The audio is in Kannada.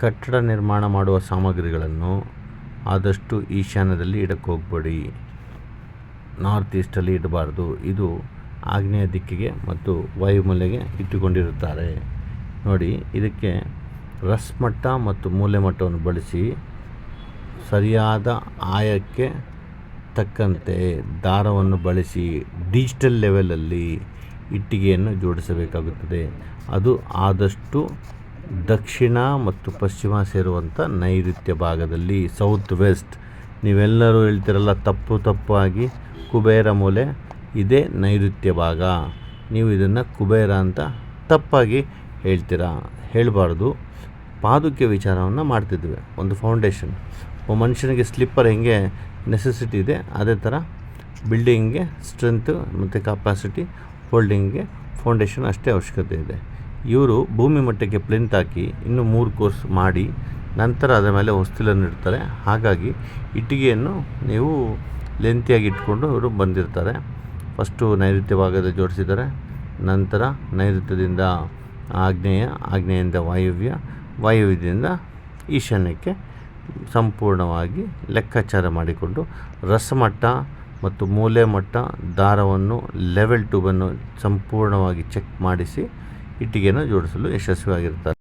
ಕಟ್ಟಡ ನಿರ್ಮಾಣ ಮಾಡುವ ಸಾಮಗ್ರಿಗಳನ್ನು ಆದಷ್ಟು ಈಶಾನ್ಯದಲ್ಲಿ ಇಡಕ್ಕೆ ಹೋಗಬೇಡಿ. ನಾರ್ತ್ ಈಸ್ಟಲ್ಲಿ ಇಡಬಾರ್ದು. ಇದು ಆಗ್ನೇಯ ದಿಕ್ಕಿಗೆ ಮತ್ತು ವಾಯುಮೂಲೆಗೆ ಇಟ್ಟುಕೊಂಡಿರುತ್ತಾರೆ. ನೋಡಿ, ಇದಕ್ಕೆ ರಸ್ಮಟ್ಟ ಮತ್ತು ಮೂಲೆ ಮಟ್ಟವನ್ನು ಬಳಸಿ ಸರಿಯಾದ ಆಯಕ್ಕೆ ತಕ್ಕಂತೆ ದಾರವನ್ನು ಬಳಸಿ ಡಿಜಿಟಲ್ ಲೆವೆಲಲ್ಲಿ ಇಟ್ಟಿಗೆಯನ್ನು ಜೋಡಿಸಬೇಕಾಗುತ್ತದೆ. ಅದು ಆದಷ್ಟು ದಕ್ಷಿಣ ಮತ್ತು ಪಶ್ಚಿಮ ಸೇರುವಂಥ ನೈಋತ್ಯ ಭಾಗದಲ್ಲಿ ಸೌತ್ ವೆಸ್ಟ್ ನೀವೆಲ್ಲರೂ ಹೇಳ್ತಿರಲ್ಲ ತಪ್ಪು ತಪ್ಪಾಗಿ ಕುಬೇರ ಮೂಲೆ, ಇದೇ ನೈಋತ್ಯ ಭಾಗ. ನೀವು ಇದನ್ನು ಕುಬೇರ ಅಂತ ತಪ್ಪಾಗಿ ಹೇಳ್ತೀರಾ? ಹೇಳಬಾರ್ದು. ಪಾದುಕೆ ವಿಚಾರವನ್ನು ಮಾಡ್ತಿದ್ವಿ, ಒಂದು ಫೌಂಡೇಶನ್ ಮನುಷ್ಯನಿಗೆ ಸ್ಲಿಪ್ಪರ್ ಹೆಂಗೆ ನೆಸೆಸಿಟಿ ಇದೆ, ಅದೇ ಥರ ಬಿಲ್ಡಿಂಗ್ಗೆ ಸ್ಟ್ರೆಂತ್ ಮತ್ತು ಕೆಪಾಸಿಟಿ ಹೋಲ್ಡಿಂಗ್ಗೆ ಫೌಂಡೇಶನ್ ಅಷ್ಟೇ ಅವಶ್ಯಕತೆ ಇದೆ. ಇವರು ಭೂಮಿ ಮಟ್ಟಕ್ಕೆ ಪ್ಲಿಂತ್ ಹಾಕಿ ಇನ್ನು ಮೂರು ಕೋರ್ಸ್ ಮಾಡಿ ನಂತರ ಅದರ ಮೇಲೆ ಹೊಸ್ತಿಲನ್ನು ಇಡ್ತಾರೆ. ಹಾಗಾಗಿ ಇಟ್ಟಿಗೆಯನ್ನು ನೀವು ಲೆಂತಿಯಾಗಿ ಇಟ್ಕೊಂಡು ಇವರು ಬಂದಿರ್ತಾರೆ. ಫಸ್ಟು ನೈಋತ್ಯ ಭಾಗದ ಜೋಡಿಸಿದ್ದಾರೆ. ನಂತರ ನೈಋತ್ಯದಿಂದ ಆಗ್ನೇಯ ಆಗ್ನೇಯದಿಂದ ವಾಯುವ್ಯ, ವಾಯುವ್ಯದಿಂದ ಈಶಾನ್ಯಕ್ಕೆ ಸಂಪೂರ್ಣವಾಗಿ ಲೆಕ್ಕಾಚಾರ ಮಾಡಿಕೊಂಡು ರಸಮಟ್ಟ ಮತ್ತು ಮೂಲೆ ಮಟ್ಟ ದಾರವನ್ನು ಲೆವೆಲ್ ಟ್ಯೂಬನ್ನು ಸಂಪೂರ್ಣವಾಗಿ ಚೆಕ್ ಮಾಡಿಸಿ ಇಟ್ಟಿಗೆಯನ್ನು ಜೋಡಿಸಲು ಯಶಸ್ವಿಯಾಗಿರ್ತಾರೆ